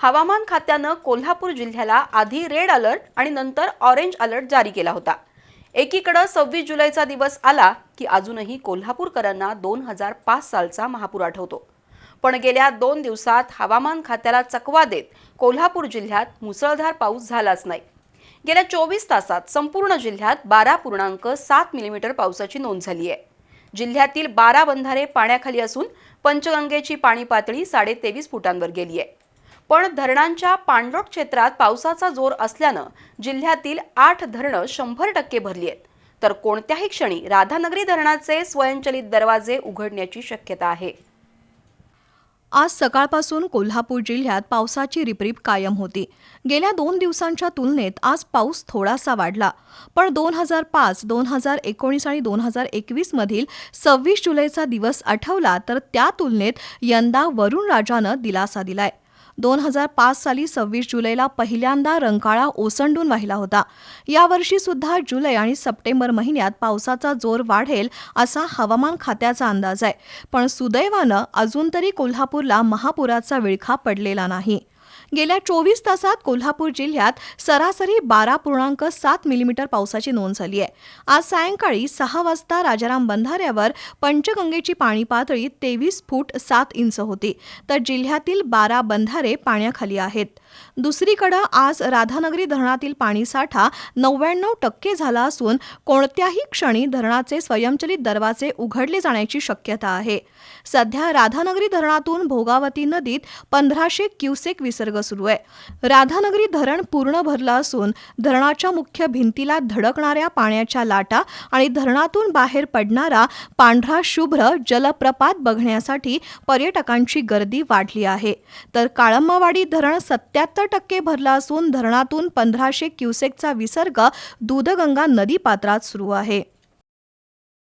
हवामान खात्यानं कोल्हापूर जिल्ह्याला आधी रेड अलर्ट आणि नंतर ऑरेंज अलर्ट जारी केला होता. एकीकडं सव्वीस जुलैचा दिवस आला की अजूनही कोल्हापूरकरांना दोन हजार पाच सालचा महापूर आठवतो पण गेल्या दोन दिवसात हवामान खात्याला चकवा देत कोल्हापूर जिल्ह्यात मुसळधार पाऊस झालाच नाही. गेल्या चोवीस तासात संपूर्ण जिल्ह्यात बारा पूर्णांक सात मिलीमीटर पावसाची नोंद झाली आहे. जिल्ह्यातील बारा बंधारे पाण्याखाली असून पंचगंगेची पाणी पातळी साडे तेवीस फुटांवर गेली आहे. पण धरणांच्या पाणलोट क्षेत्रात पावसाचा जोर असल्यानं जिल्ह्यातील आठ धरणं शंभर टक्के भरली आहेत. तर कोणत्याही क्षणी राधानगरी धरणाचे स्वयंचलित दरवाजे उघडण्याची शक्यता आहे. आज सकाळपासून कोल्हापूर जिल्ह्यात पावसाची रिपरिप कायम होती. गेल्या दोन दिवसांच्या तुलनेत आज पाऊस थोडासा वाढला. पण दोन हजार पाच दोन हजार एकोणीस आणि दोन हजार एकवीसमधील सव्वीस जुलैचा दिवस आठवला तर त्या तुलनेत यंदा वरुण राजानं दिलासा दिलाय. दोन हजार पाच साली सव्वीस जुलैला पहिल्यांदा रंकाळा ओसंडून वाहिला होता. यावर्षी सुद्धा जुलै आणि सप्टेंबर महिन्यात पावसाचा जोर वाढेल असा हवामान खात्याचा अंदाज आहे. पण सुदैवानं अजून तरी कोल्हापूरला महापुराचा विळखा पडलेला नाही. गेल्या चोवीस तासात कोल्हापूर जिल्ह्यात सरासरी बारा पूर्णांक सात मिलीमीटर पावसाची नोंद झाली आहे. आज सायंकाळी सहा वाजता राजाराम बंधाऱ्यावर पंचगंगेची पाणी पातळी तेवीस फूट सात इंच होती. तर जिल्ह्यातील बारा बंधारे पाण्याखाली आहेत. दुसरीकडं आज राधानगरी धरणातील पाणीसाठा नव्याण्णव टक्के झाला असून कोणत्याही क्षणी धरणाचे स्वयंचलित दरवाजे उघडले जाण्याची शक्यता आहे. सध्या राधानगरी धरणातून भोगावती नदीत पंधराशे क्युसेक विसर्ग सुरू आहे. राधानगरी धरण पूर्ण भरलं असून धरणाच्या मुख्य भिंतीला धडकणाऱ्या पाण्याच्या लाटा आणि धरणातून बाहेर पडणारा पांढरा शुभ्र जलप्रपात बघण्यासाठी पर्यटकांची गर्दी वाढली आहे. तर काळंबावाडी धरण सत्याहत्तर टक्के भरलं असून धरणातून पंधराशे क्युसेकचा विसर्ग दूधगंगा नदीपात्रात सुरू आहे.